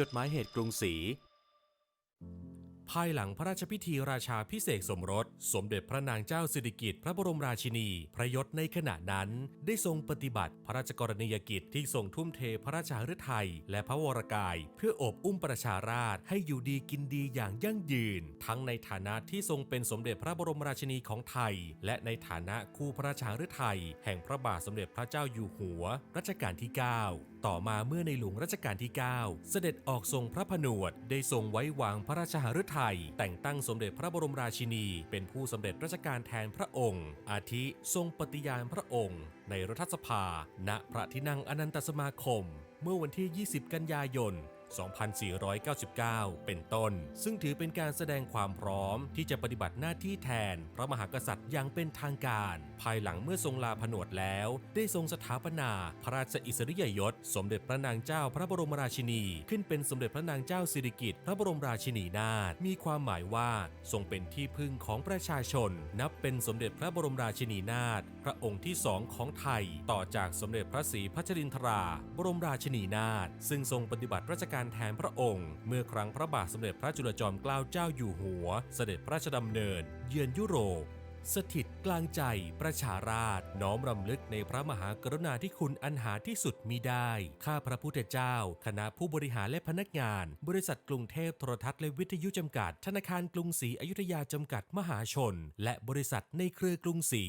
จดหมายเหตุกรุงศรี ภายหลังพระราชพิธีราชาพิเศษสมรส สมเด็จพระนางเจ้าสิริกิติ์พระบรมราชินี พระยศในขณะนั้น ได้ทรงปฏิบัติพระราชกรณียกิจที่ทรงทุ่มเทพระราชาฤทัยและพระวรกาย เพื่ออบอุ้มประชาราษฎร์ให้อยู่ดีกินดีอย่างยั่งยืน ทั้งในฐานะที่ทรงเป็นสมเด็จพระบรมราชินีของไทย และในฐานะคู่พระราชาฤทัยแห่งพระบาทสมเด็จพระเจ้าอยู่หัวรัชกาลที่ 9ต่อมาเมื่อในหลวงรัชกาลที่ 9 เสด็จออกทรงพระผนวด ได้ทรงไว้วางพระราชหฤทัยแต่งตั้งสมเด็จพระบรมราชินี เป็นผู้สำเร็จราชการแทนพระองค์ อาทิทรงปฏิญาณพระองค์ ในรัฐสภา ณพระที่นั่งอนันตสมาคม เมื่อวันที่ 20 กันยายน 2499 เป็นต้น ซึ่งถือเป็นการแสดงความพร้อมที่จะปฏิบัติหน้าที่แทนพระมหากษัตริย์อย่างเป็นทางการ ภายหลังเมื่อทรงลาผนวดแล้ว ได้ทรงสถาปนาพระราชอิสริยยศ สมเด็จพระนางเจ้าพระบรมราชินี ขึ้นเป็นสมเด็จพระนางเจ้าสิริกิติ์พระบรมราชินีนาถมีความหมายว่าทรงเป็นที่พึ่งของประชาชน นับเป็นสมเด็จพระบรมราชินีนาถพระองค์ที่สองของไทย ต่อจากสมเด็จพระศรีพัชรินทรา บรมราชินีนาถซึ่งทรงปฏิบัติราชการแทนพระองค์ เมื่อครั้งพระบาทสมเด็จพระจุลจอมเกล้าเจ้าอยู่หัว เสด็จพระราชดำเนิน เยือนยุโรป สถิตกลางใจประชาราษฎร์น้อมรำลึกในพระมหากรุณาธิคุณอันหาที่สุดมิได้ ข้าพระพุทธเจ้า คณะผู้บริหารและพนักงาน บริษัทกรุงเทพโทรทัศน์และวิทยุจำกัด ธนาคารกรุงศรีอยุธยาจำกัดมหาชน และบริษัทในเครือกรุงศรี